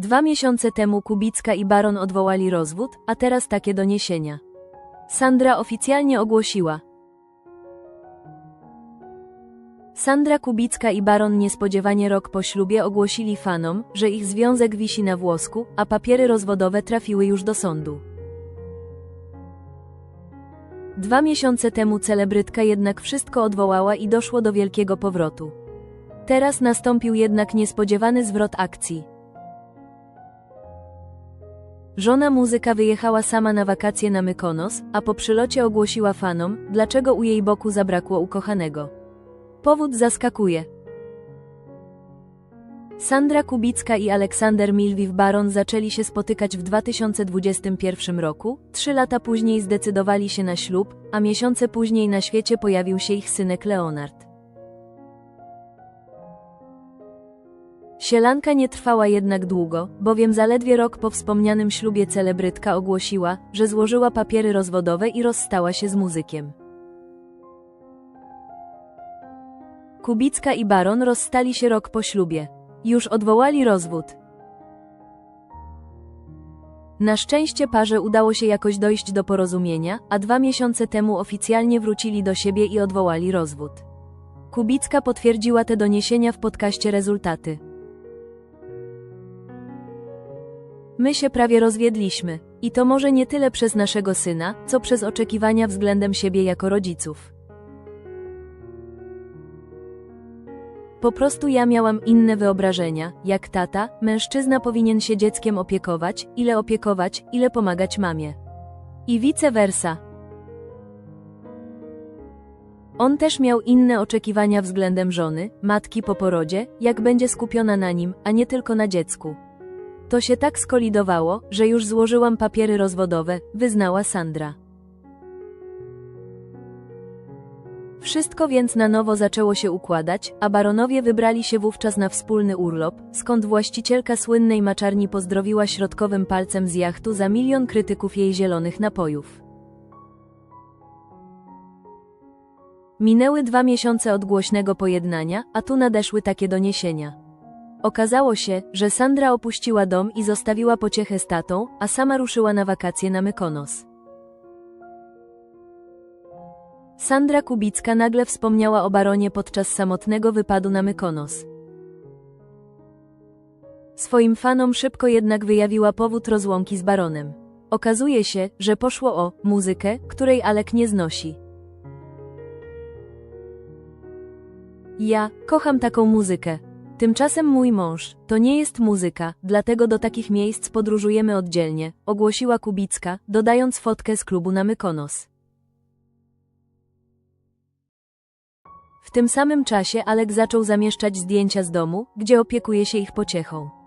Dwa miesiące temu Kubicka i Baron odwołali rozwód, a teraz takie doniesienia. Sandra oficjalnie ogłosiła. Sandra Kubicka i Baron niespodziewanie rok po ślubie ogłosili fanom, że ich związek wisi na włosku, a papiery rozwodowe trafiły już do sądu. Dwa miesiące temu celebrytka jednak wszystko odwołała i doszło do wielkiego powrotu. Teraz nastąpił jednak niespodziewany zwrot akcji. Żona muzyka wyjechała sama na wakacje na Mykonos, a po przylocie ogłosiła fanom, dlaczego u jej boku zabrakło ukochanego. Powód zaskakuje. Sandra Kubicka i Aleksander Milwiw-Baron zaczęli się spotykać w 2021 roku, trzy lata później zdecydowali się na ślub, a miesiące później na świecie pojawił się ich synek Leonard. Sielanka nie trwała jednak długo, bowiem zaledwie rok po wspomnianym ślubie celebrytka ogłosiła, że złożyła papiery rozwodowe i rozstała się z muzykiem. Kubicka i Baron rozstali się rok po ślubie. Już odwołali rozwód. Na szczęście parze udało się jakoś dojść do porozumienia, a dwa miesiące temu oficjalnie wrócili do siebie i odwołali rozwód. Kubicka potwierdziła te doniesienia w podcaście Rezultaty. My się prawie rozwiedliśmy. I to może nie tyle przez naszego syna, co przez oczekiwania względem siebie jako rodziców. Po prostu ja miałam inne wyobrażenia, jak tata, mężczyzna powinien się dzieckiem opiekować, ile opiekować, ile pomagać mamie. I vice versa. On też miał inne oczekiwania względem żony, matki po porodzie, jak będzie skupiona na nim, a nie tylko na dziecku. To się tak skolidowało, że już złożyłam papiery rozwodowe, wyznała Sandra. Wszystko więc na nowo zaczęło się układać, a baronowie wybrali się wówczas na wspólny urlop, skąd właścicielka słynnej maczarni pozdrowiła środkowym palcem z jachtu za milion krytyków jej zielonych napojów. Minęły dwa miesiące od głośnego pojednania, a tu nadeszły takie doniesienia. Okazało się, że Sandra opuściła dom i zostawiła pociechę z tatą, a sama ruszyła na wakacje na Mykonos. Sandra Kubicka nagle wspomniała o baronie podczas samotnego wypadu na Mykonos. Swoim fanom szybko jednak wyjawiła powód rozłąki z baronem. Okazuje się, że poszło o muzykę, której Alek nie znosi. Ja kocham taką muzykę. Tymczasem mój mąż to nie jest muzyka, dlatego do takich miejsc podróżujemy oddzielnie, ogłosiła Kubicka, dodając fotkę z klubu na Mykonos. W tym samym czasie Alek zaczął zamieszczać zdjęcia z domu, gdzie opiekuje się ich pociechą.